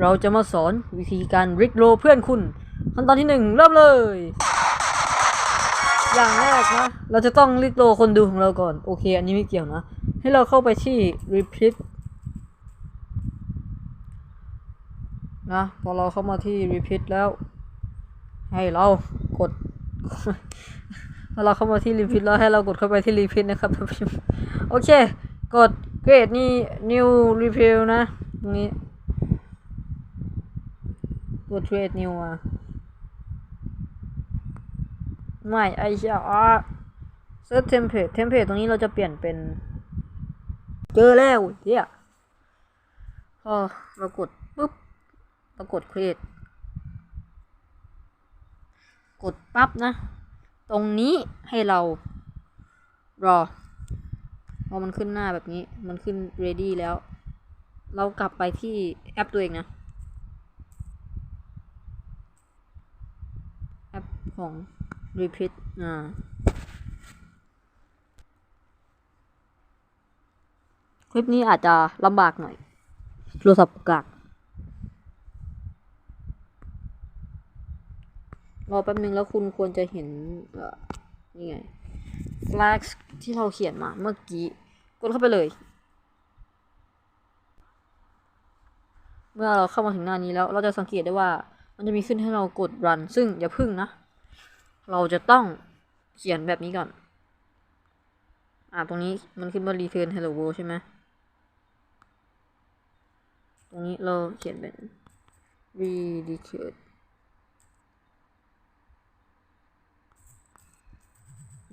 เราจะมาสอนวิธีการริกโรเพื่อนคุณ ขั้นตอนที่หนึ่งเริ่มเลย อย่างแรกนะ เราจะต้องริกโรคนดูของเราก่อน โอเค อันนี้ไม่เกี่ยวนะ ให้เราเข้าไปที่ repeat นะ พอเราเข้ามาที่ repeat แล้ว ให้เรากดพอเราเข้ามาที่ repeat แล้วให้เรากดเข้าไปที่ repeat นะครับท่านผู้ชมโอเค กด create นี่ new repeat นะตรงนี้ กด create new อะไม่ไอเชียอะ set template template ตรงนี้เราจะเปลี่ยนเป็น เจอแล้วเฮียพอเรากดปุ๊บเรากด create กดปั๊บนะ ตรงนี้ให้เรา รอพอมันขึ้นหน้าแบบนี้ มันขึ้น ready แล้ว เรากลับไปที่แอปตัวเองนะ แอป ของ repeat อ่าคลิปนี้อาจจะลำบากหน่อยโทรศัพท์กากรอแป๊บนึงแล้วคุณควรจะเห็น เอ่อ นี่ไง flags ที่เราเขียนมาเมื่อกี้ กดเข้าไปเลย เมื่อเราเข้ามาถึงหน้านี้แล้ว เราจะสังเกตได้ว่า มันจะมีขึ้นให้เรากด run ซึ่งอย่าพึ่งนะ เราจะต้องเขียนแบบนี้ก่อน อ่าตรงนี้มันขึ้นว่า return hello world ใช่ไหมตรงนี้เราเขียนเป็น return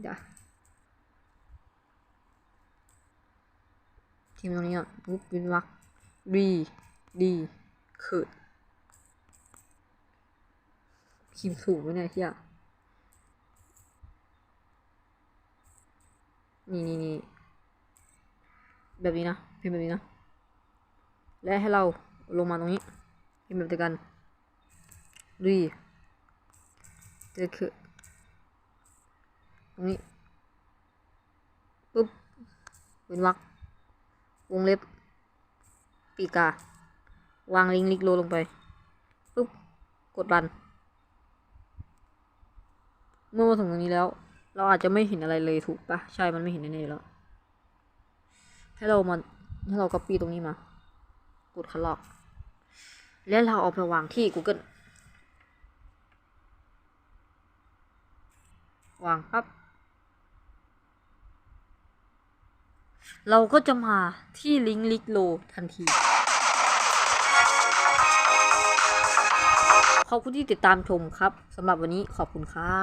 เดี๋ยวทีมตรงนี้อะปุ๊บวินวัก re d เขิดพิมพ์ถูกไหมเนี่ยเฮีย นี่นี่นี่แบบนี้นะพิมพ์แบบนี้นะ และให้เราลงมาตรงนี้พิมพ์แบบเดียวกันรีเจอคือตรงนี้ปุ๊บเป็นวรรควงเล็บ ปีกา วางลิงลิกโลลงไปปุ๊บกดรัน เมื่อมาถึงตรงนี้แล้ว เราอาจจะไม่เห็นอะไรเลยถูกปะใช่มันไม่เห็นแน่ๆแล้ว ให้เรามาให้เรา copy ตรงนี้มา กดคัดลอก แล้วเราเอาไปวางที่ Google วางปั๊บ เราก็จะมาที่ลิงก์ลิกโลทันที ขอบคุณที่ติดตามชมครับสำหรับวันนี้ขอบคุณครับ